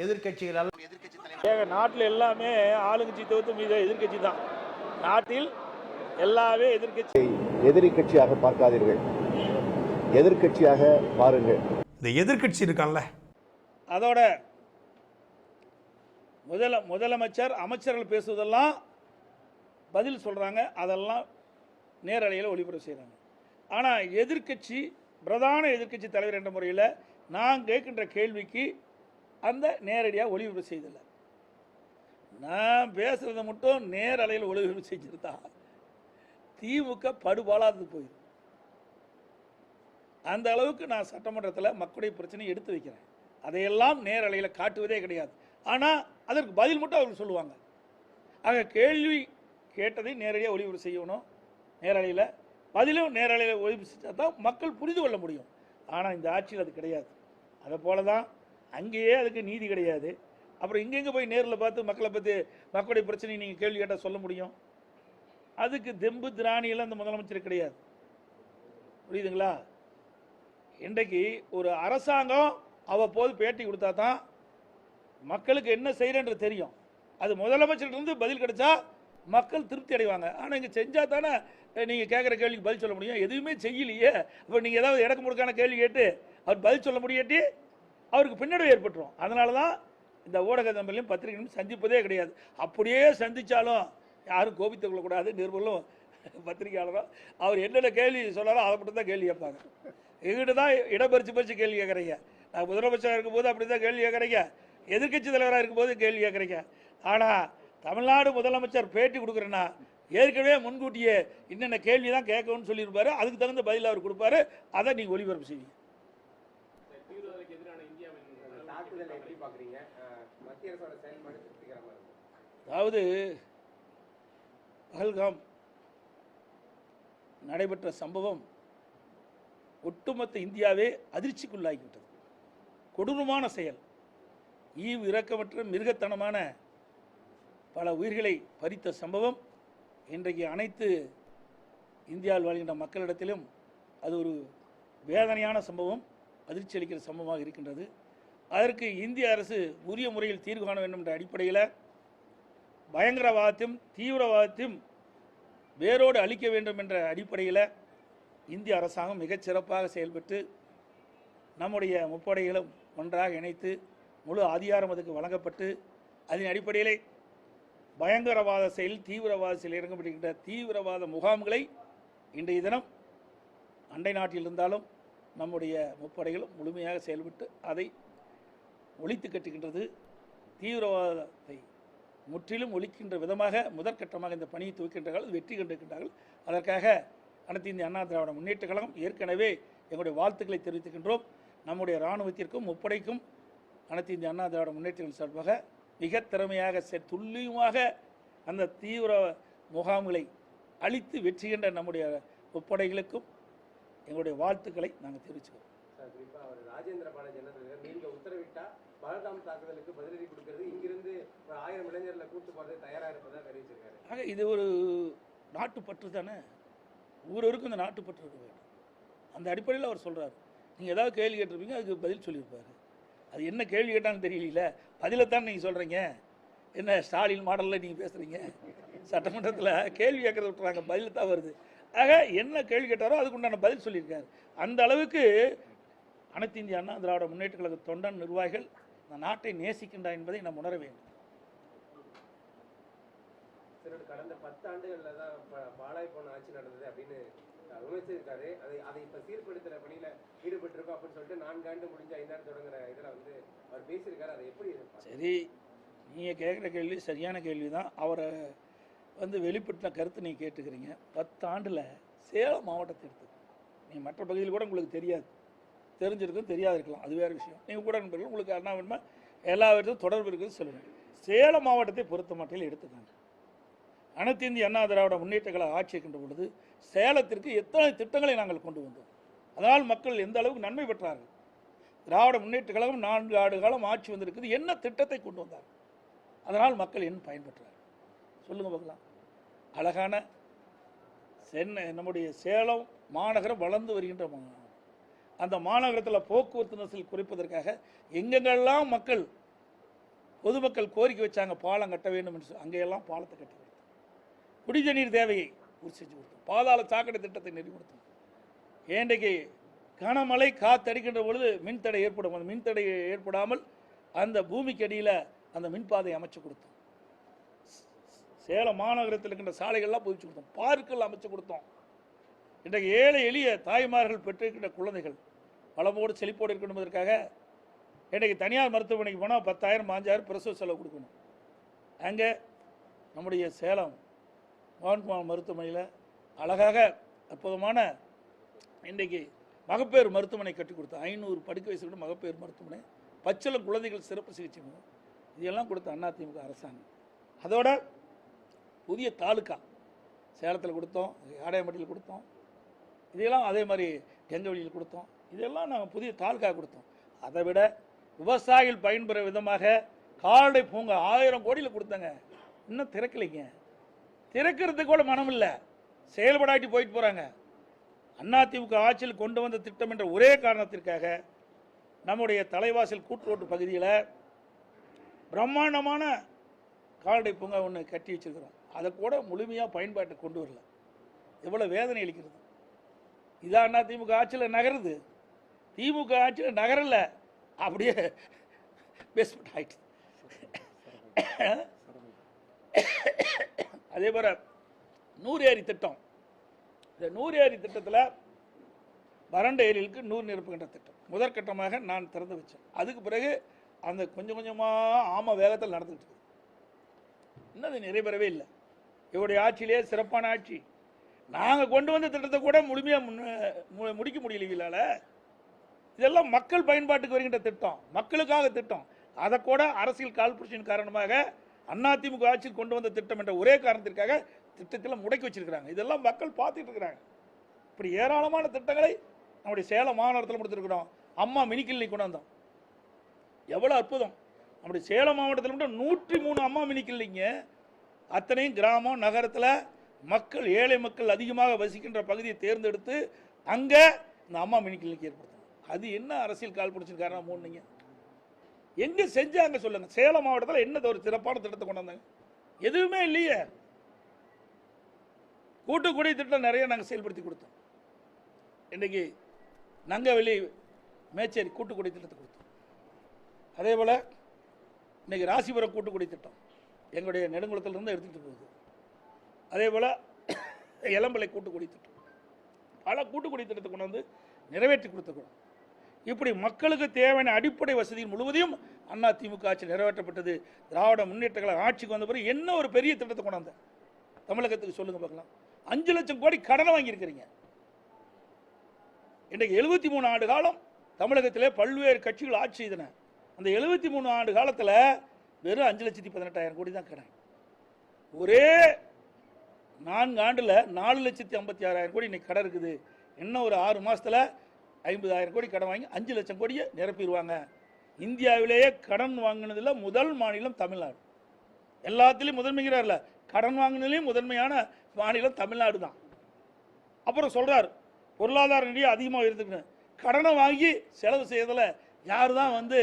எதிர்க்கட்சிகளால் ஏங்க நாட்டில் எல்லாமே ஆளுங்கட்சி தவிர்த்து மீது எதிர்க்கட்சி தான். நாட்டில் எல்லாமே எதிர்க்கட்சி. எதிரி கட்சியாக பார்க்காதீர்கள். எதிர்க்கட்சியாக பாருங்கள். இந்த எதிர்க்கட்சி இருக்கான்ல. அதோட முதல முதலமைச்சர் அமைச்சர்கள் பேசுவதெல்லாம் பதில் சொல்கிறாங்க அதெல்லாம் நேரலையில் ஒளிபரப்பு செய்கிறாங்க ஆனால் எதிர்க்கட்சி பிரதான எதிர்க்கட்சி தலைவர் என்ற முறையில் நான் கேட்கின்ற கேள்விக்கு அந்த நேரடியாக ஒளிபரப்பு செய்தில்லை நான் பேசுகிறத மட்டும் நேரலையில் ஒளிபரப்பு செஞ்சிருந்தா திமுக படுபாலாது போயிடும் அந்த அளவுக்கு நான் சட்டமன்றத்தில் மக்களுடைய பிரச்சனையை எடுத்து வைக்கிறேன். அதையெல்லாம் நேரலையில் காட்டுவதே கிடையாது. ஆனால் அதற்கு பதில் மட்டும் அவங்க சொல்லுவாங்க. ஆக கேள்வி கேட்டதை நேரடியாக ஒளிபரப்பு செய்யணும். நேரலையில் பதிலும் நேரலையில் ஒளிபரப்பு செஞ்சால் தான் மக்கள் புரிந்து கொள்ள முடியும். ஆனால் இந்த ஆட்சியில் அது கிடையாது. அதை போல தான் அங்கேயே அதுக்கு நீதி கிடையாது. அப்புறம் இங்கெங்கே போய் நேரில் பார்த்து மக்களை பற்றி மக்களுடைய பிரச்சனையை நீங்கள் கேள்வி கேட்டால் சொல்ல முடியும்? அதுக்கு தெம்பு திராணியெல்லாம் அந்த முதலமைச்சர் கிடையாது. புரியுதுங்களா? இன்றைக்கு ஒரு அரசாங்கம் அவ்வப்போது பேட்டி கொடுத்தா தான் மக்களுக்கு என்ன செய்கிறேன்றது தெரியும். அது முதலமைச்சர்கிட்டருந்து பதில் கிடைச்சா மக்கள் திருப்தி அடைவாங்க. ஆனால் இங்கே செஞ்சால் தானே நீங்கள் கேட்குற கேள்விக்கு பதில் சொல்ல முடியும். எதுவுமே செய்யலையே. அப்போ நீங்கள் ஏதாவது இடக்கு முடுக்கான கேள்வி கேட்டு அவர் பதில் சொல்ல முடியாட்டி அவருக்கு பின்னடைவு ஏற்பட்டுரும். அதனால தான் இந்த ஊடக நம்பரையும் பத்திரிகையும் சந்திப்பதே கிடையாது. அப்படியே சந்தித்தாலும் யாரும் கோபித்துக் கொள்ளக்கூடாது. நிருபர்களும் பத்திரிகையாளரும். அவர் என்னென்ன கேள்வி சொன்னாரோ அதை மட்டும் தான் கேள்வி கேட்பாங்க. எங்கிட்ட தான் இடப்பறிச்சு பறிச்சு கேள்வி கேட்குறீங்க. நான் முதலமைச்சராக இருக்கும்போது அப்படி தான் கேள்வி கேட்குறீங்க. எதிர்க்கட்சி தலைவராக இருக்கும்போது கேள்வி கேட்குறீங்க. ஆனால் தமிழ்நாடு முதலமைச்சர் பேட்டி கொடுக்குறேன்னா ஏற்கனவே முன்கூட்டியே என்னென்ன கேள்வி தான் கேட்கணும்னு சொல்லியிருப்பாரு. அதுக்கு தகுந்த பதில் அவர் கொடுப்பாரு. அதை நீங்கள் ஒளிபரப்பு செய்வீங்க. மத்திய அரசோட செயல்பாடு அதாவது பஹல்காம் நடைபெற்ற சம்பவம் ஒட்டுமொத்த இந்தியாவே அதிர்ச்சிக்குள்ளாகிவிட்டது. கொடூரமான செயல். ஈவு இரக்கமற்ற மிருகத்தனமான பல உயிர்களை பறித்த சம்பவம். இன்றைக்கு அனைத்து இந்தியாவில் வாழ்கின்ற மக்களிடத்திலும் அது ஒரு வேதனையான சம்பவம். அதிர்ச்சி அளிக்கிற சம்பவமாக இருக்கின்றது. அதற்கு இந்திய அரசு உரிய முறையில் தீர்வு காண வேண்டும் என்ற அடிப்படையில் பயங்கரவாதத்தையும் தீவிரவாதத்தையும் வேரோடு அழிக்க வேண்டும் என்ற அடிப்படையில் இந்திய அரசாங்கம் மிகச் சிறப்பாக செயல்பட்டு நம்முடைய முப்படைகளும் ஒன்றாக இணைத்து முழு அதிகாரம் அதுக்கு வழங்கப்பட்டு அதன் அடிப்படையிலே பயங்கரவாத செயல் தீவிரவாத செயல் இறங்கப்படுகின்ற தீவிரவாத முகாம்களை இன்றைய தினம் அண்டை நாட்டில் இருந்தாலும் நம்முடைய முப்படைகளும் முழுமையாக செயல்பட்டு அதை ஒழித்து கட்டுகின்றது தீவிரவாதத்தை முற்றிலும் ஒழிக்கின்ற விதமாக முதற்கட்டமாக இந்த பணியை துவக்கின்றார்கள் வெற்றி கண்டிருக்கின்றார்கள். அதற்காக அனைத்து இந்திய அண்ணா திராவிட முன்னேற்ற கழகம் ஏற்கனவே எங்களுடைய வாழ்த்துக்களை தெரிவித்துக்கின்றோம். நம்முடைய இராணுவத்திற்கும் முப்படைக்கும் அனைத்து இந்திய அண்ணா திராவிட முன்னேற்றங்கள் சார்பாக மிக திறமையாக செ- துல்லியமாக அந்த தீவிர முகாம்களை அழித்து வெற்றிகின்ற நம்முடைய முப்படைகளுக்கும் எங்களுடைய வாழ்த்துக்களை நாங்கள் தெரிவிச்சுக்கிறோம். ராஜேந்திர பாலாஜி என்ன சொல்றாரு பலதாம் தாக்குதலுக்கு பதிலடி கொடுக்கிறது. இங்கிருந்து ஒரு ஆயிரம் இளைஞர்களை கூட்டு போறது தயாரா இருப்பதாக தெரிவிச்சிருக்காரு ஆக இது ஒரு நாட்டுப்பற்று தானே? ஒவ்வொருவருக்கும் இந்த நாட்டுப்பற்று இருக்க வேண்டும். அந்த அடிப்படையில் அவர் சொல்கிறார் நீங்கள் ஏதாவது கேள்வி கேட்டிருப்பீங்க அதுக்கு பதில் சொல்லியிருப்பார். அது என்ன கேள்வி கேட்டான்னு தெரியல. பதிலை தான் நீங்கள் சொல்கிறீங்க என்ன ஸ்டாலின் மாடலில் நீங்கள் பேசுகிறீங்க சட்டமன்றத்தில் கேள்வி கேட்கறத விட்டுறாங்க பதில் தான் வருது. ஆக என்ன கேள்வி கேட்டாரோ அதுக்கு உண்டான பதில் சொல்லியிருக்காரு. அந்த அளவுக்கு அனைத்து இந்திய அண்ணா திராவிட முன்னேற்ற கழக தொண்டன் நிர்வாகிகள் இந்த நாட்டை நேசிக்கின்றார் என்பதை நாம் உணர வேண்டும். கடந்த பத்து ஆண்டுகள்ல தான் ப- பாழாய் போன ஆட்சி நடந்தது அப்படின்னு விமர்சிச்சிருக்காரு அதை அதை இப்ப சீர்படுத்துற பணியில ஈடுபட்டிருக்கோம் அப்படின்னு சொல்லிட்டு நான்கு ஆண்டு முடிஞ்ச ஐந்தாண்டு தொடங்குற இதுல வந்து அவர் பேசியிருக்காரு. அதை எப்படி? சரி நீங்கள் கேட்குற கேள்வி சரியான கேள்வி தான் அவரை வந்து வெளிப்பட்ட கருத்து நீங்கள் கேட்டுக்கிறீங்க. பத்து ஆண்டில் சேலம் மாவட்டத்தை எடுத்து நீங்கள் மற்ற பகுதியில் கூட உங்களுக்கு தெரியாது. தெரிஞ்சிருக்கும் தெரியாது இருக்கலாம் அது வேறு விஷயம். நீங்கள் கூட நண்பர்கள் உங்களுக்கு அண்ணா வேணுமா எல்லா விதத்திலும் தொடர்பு இருக்குதுன்னு சொல்லுங்கள் சேலம் மாவட்டத்தை பொறுத்த மட்டில் எடுத்துக்காங்க. அனைத்து இந்திய அண்ணா திராவிட முன்னேற்ற கழக ஆட்சி இருக்கின்ற பொழுது சேலத்திற்கு எத்தனை திட்டங்களை நாங்கள் கொண்டு வந்தோம். அதனால் மக்கள் எந்த அளவுக்கு நன்மை பெற்றார்கள்? திராவிட முன்னேற்ற கழகம் நான்கு ஆண்டு காலம் ஆட்சி வந்திருக்குது. என்ன திட்டத்தை கொண்டு வந்தார்? அதனால் மக்கள் என்ன பயன்பெற்றார் சொல்லுங்கள் பார்க்கலாம். அழகான சென்னை நம்முடைய சேலம் மாநகரம் வளர்ந்து வருகின்ற அந்த மாநகரத்தில் போக்குவரத்து நெரிசல் குறைப்பதற்காக எங்கெங்கெல்லாம் மக்கள் பொதுமக்கள் கோரிக்கை வச்சாங்க பாலம் கட்ட வேண்டும் என்று அங்கேயெல்லாம் பாலத்தை கட்டி கொடுத்தோம். குடிநீர் தேவையை பூர்த்தி செஞ்சு கொடுத்தோம். பாதாள சாக்கடை திட்டத்தை நெறி ஏண்டைக்கு கனமழை காத்தடிக்கின்ற பொழுது மின்தடை ஏற்படும். அந்த மின்தடை ஏற்படாமல் அந்த பூமிக்கு அடியில் அந்த மின்பாதை அமைச்சு கொடுத்தோம். சேலம் மாநகரத்தில் இருக்கின்ற சாலைகள்லாம் புதுச்சு கொடுத்தோம். பார்க்குகள் அமைச்சு கொடுத்தோம். இன்றைக்கு ஏழை எளிய தாய்மார்கள் பெற்றிருக்கின்ற குழந்தைகள் வளமோடு செழிப்போடு இருக்கணும் என்பதற்காக இன்றைக்கு தனியார் மருத்துவமனைக்கு போனால் பத்தாயிரம் பாஞ்சாயிரம் பிரசவ செலவு கொடுக்கணும். அங்கே நம்முடைய சேலம் மோகன்குமார் மருத்துவமனையில் அழகாக அற்புதமான இன்றைக்கு மகப்பேறு மருத்துவமனை கட்டி கொடுத்தோம் ஐநூறு படுக்கை வயசு கூட மகப்பேறு மருத்துவமனை பச்சிளம் குழந்தைகள் சிறப்பு சிகிச்சை இதெல்லாம் கொடுத்த அதிமுக அரசாங்கம். அதோட புதிய தாலுக்கா சேலத்தில் கொடுத்தோம் ஆடையம்பட்டியில் கொடுத்தோம் இதெல்லாம் அதே மாதிரி கெஞ்சவழியில் கொடுத்தோம்? இதெல்லாம் நாங்கள் புதிய தாலுக்கா கொடுத்தோம். அதை விட விவசாயிகள் பயன்பெற விதமாக கால்நடை பூங்கா ஆயிரம் கோடியில் கொடுத்தங்க. இன்னும் திறக்கலைங்க. திறக்கிறதுக்கு கூட மனம் இல்லை. செயல்படாட்டி போயிட்டு போகிறாங்க அதிமுக ஆட்சியில் கொண்டு வந்த திட்டம் என்ற ஒரே காரணத்திற்காக நம்முடைய தலைவாசல் கூட்டுரோட்டு பகுதியில் பிரம்மாண்டமான கால்நடை பூங்கா ஒன்று கட்டி வச்சிருக்கிறோம். அதை கூட முழுமையாக பயன்பாட்டை கொண்டு வரல. எவ்வளோ வேதனை அளிக்கிறது. இதான் திமுக ஆட்சியில் நகருது? திமுக ஆட்சியில் நகரல. அப்படியே பேஸ்மெண்ட் ஆயிடுச்சு. அதே போல நூறு ஏரி திட்டம். இந்த நூறு ஏரி திட்டத்தில் வறண்ட ஏரிகளுக்கு நூறு நிரப்புகின்ற திட்டம். முதற்கட்டமாக நான் திறந்து வச்சேன். அதுக்கு பிறகு அந்த கொஞ்சம் கொஞ்சமாக ஆம வேகத்தில் நடந்துகிட்டு இருக்குது இன்னும் அது நிறைவேறவே இல்லை. இவருடைய ஆட்சியிலே சிறப்பான ஆட்சி. நாங்கள் கொண்டு வந்த திட்டத்தை கூட முழுமையாக முடிக்க முடியலைங்களால இதெல்லாம் மக்கள் பயன்பாட்டுக்கு வருகின்ற திட்டம். மக்களுக்காக திட்டம். அதை கூட அரசியல் கால்புரட்சியின் காரணமாக அதிமுக ஆட்சியில் கொண்டு வந்த திட்டம் என்ற ஒரே காரணத்திற்காக திட்டத்தில் முடக்கி வச்சிருக்கிறாங்க. இதெல்லாம் மக்கள் பார்த்துட்டு இருக்கிறாங்க. இப்படி ஏராளமான திட்டங்களை நம்முடைய சேலம் மாநகரத்தில் கொடுத்துருக்குறோம் அம்மா மினி கிளினிக் கொண்டு வந்தோம். எவ்வளோ அற்புதம். நம்முடைய சேலம் மாவட்டத்தில் மட்டும் நூற்றி மூணு அம்மா மினி கிளினிங்க அத்தனையும் கிராமம் நகரத்தில் மக்கள் ஏழை மக்கள் அதிகமாக வசிக்கின்ற பகுதியை தேர்ந்தெடுத்து அங்கே இந்த அம்மா மினி கிளினிக் ஏற்படுத்தணும். அது என்ன அரசியல் கால் பிடிச்சிருக்காரு மூணுங்க. எங்கே செஞ்சாங்க சொல்லுங்க. சேலம் மாவட்டத்தில் என்ன ஒரு சிறப்பான திட்டத்தை கொண்டு வந்தாங்க? எதுவுமே இல்லையே. கூட்டுக்குடி திட்டம் நிறைய நாங்கள் செயல்படுத்தி கொடுத்தோம். இன்றைக்கி நங்கவெளி மேச்சேரி கூட்டுக்குடி திட்டத்தை கொடுத்தோம். அதே போல் இன்றைக்கி ராசிபுரம் கூட்டுக்குடி திட்டம் எங்களுடைய நெடுங்குளத்திலிருந்து எடுத்துகிட்டு போகுது. அதே போல் இளம்பலை கூட்டுக்குடி திட்டம். பல கூட்டுக்குடி திட்டத்தை கொண்டு வந்து நிறைவேற்றி கொடுத்துருக்கணும் இப்படி மக்களுக்கு தேவையான அடிப்படை வசதிகள் முழுவதையும் அண்ணா திமுக ஆட்சி நிறைவேற்றப்பட்டது. திராவிட முன்னேற்ற கழக ஆட்சிக்கு வந்த பிறகு என்ன ஒரு பெரிய திட்டத்தை கொண்டு வந்தேன்? தமிழகத்துக்கு சொல்லுங்கள் பார்க்கலாம். அஞ்சு லட்சம் கோடி கடனை வாங்கியிருக்கிறீங்க. இன்றைக்கு எழுபத்தி மூணு ஆண்டு காலம் தமிழகத்திலே பல்வேறு கட்சிகள் ஆட்சி செய்தன. அந்த எழுபத்தி மூணு ஆண்டு காலத்தில் வெறும் அஞ்சு லட்சத்தி பதினெட்டாயிரம் கோடி தான் கடன். ஒரே நான்கு ஆண்டில் நாலு லட்சத்தி ஐம்பத்தி ஆறாயிரம் கோடி இன்னைக்கு கடை இருக்குது. இன்னும் ஒரு ஆறு மாதத்தில் ஐம்பதாயிரம் கோடி கடன் வாங்கி அஞ்சு லட்சம் கோடியை நிரப்பிடுவாங்க. இந்தியாவிலேயே கடன் வாங்கினதில் முதல் மாநிலம் தமிழ்நாடு. எல்லாத்துலேயும் முதன்மைங்கிறார்ல. கடன் வாங்கினதுலேயும் முதன்மையான மாநிலம் தமிழ்நாடு தான். அப்புறம் சொல்கிறார் பொருளாதார நிதி அதிகமாக இருந்துக்கணும் கடனை வாங்கி செலவு செய்யறதில் யார் தான் வந்து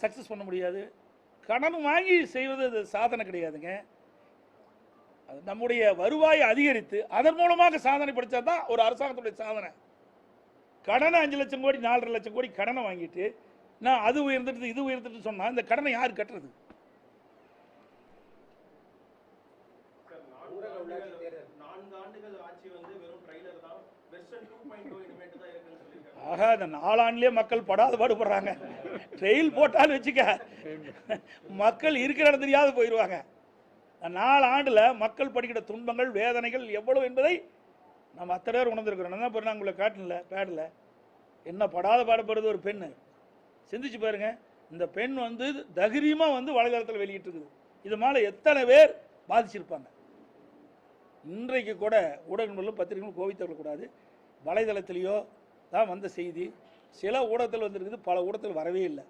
சக்ஸஸ் பண்ண முடியாது. கடன் வாங்கி செய்வது அது சாதனை கிடையாதுங்க. நம்முடைய வருவாயை அதிகரித்து அதன் மூலமாக சாதனை படித்தா தான் ஒரு அரசாங்கத்துடைய சாதனை. கடனை அஞ்சு லட்சம் கோடி நாலரை லட்சம் கோடி கடனை வாங்கிட்டு நான் அது உயர்ந்துட்டு இது உயர்ந்துட்டு சொன்னால் இந்த கடனை யார் கட்டுறது? ஆகா இந்த நாலாண்டுலேயே மக்கள் படாத பாடுபடுறாங்க. ட்ரெயில் போட்டாலும் வச்சுக்க. மக்கள் இருக்கிற இடம் தெரியாது போயிடுவாங்க நாலு ஆண்டில் மக்கள் படிக்கிற துன்பங்கள் வேதனைகள் எவ்வளவு என்பதை நம்ம அத்தனை பேர் உணர்ந்துருக்கிறோம். என்ன நான் உங்களை காட்டினல பேடில் என்ன படாத பாடப்படுறது ஒரு பெண்ணு. சிந்திச்சு பாருங்க. இந்த பெண் வந்து தகிரியமாக வந்து வலைதளத்தில் வெளியிட்டிருக்குது இது மேலே எத்தனை பேர் பாதிச்சிருப்பாங்க? இன்றைக்கு கூட ஊடகங்களும் பத்திரிகைகளும் கோவித்தவர்களக்கூடாது வலைதளத்திலேயோ தான் வந்த செய்தி. சில ஊடகத்தில் வந்திருக்குது பல ஊடகத்தில் வரவே இல்லை.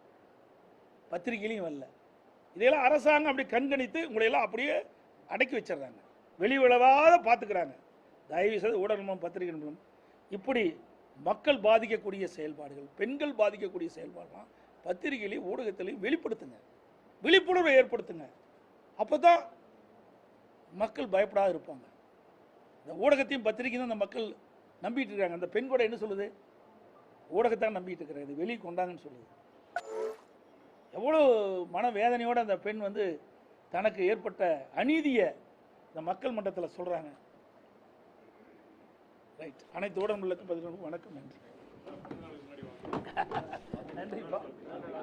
பத்திரிகையிலையும் வரல. இதையெல்லாம் அரசாங்கம் அப்படி கண்கணித்து உங்களையெல்லாம் அப்படியே அடக்கி வச்சிடுறாங்க. வெளி விளவாத பார்த்துக்கிறாங்க. தயவு செய்து ஊடகமும் பத்திரிகை நிறுவனம் இப்படி மக்கள் பாதிக்கக்கூடிய செயல்பாடுகள் பெண்கள் பாதிக்கக்கூடிய செயல்பாடுலாம் பத்திரிகையிலையும் ஊடகத்திலையும் வெளிப்படுத்துங்க. விழிப்புணர்வை ஏற்படுத்துங்க. அப்போ தான் மக்கள் பயப்படாத இருப்பாங்க. இந்த ஊடகத்தையும் பத்திரிகையும் அந்த மக்கள் நம்பிட்டு இருக்காங்க. அந்த பெண் கூட என்ன சொல்லுது? ஊடகத்தை நம்பிட்டு இருக்கிறாங்க. இது வெளியே கொண்டாங்கன்னு சொல்லுது. எவ்வளோ மனவேதனையோடு அந்த பெண் வந்து தனக்கு ஏற்பட்ட அநீதியை இந்த மக்கள் மன்றத்தில் சொல்கிறாங்க ரைட் அனைத்து ஊடகங்களுக்கும் பதினொன்று வணக்கம் நன்றி. நன்றிப்பா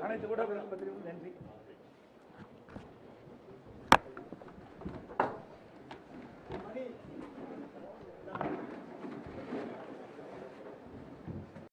அனைத்து ஊடகங்களுக்கும் பதினொன்று நன்றி.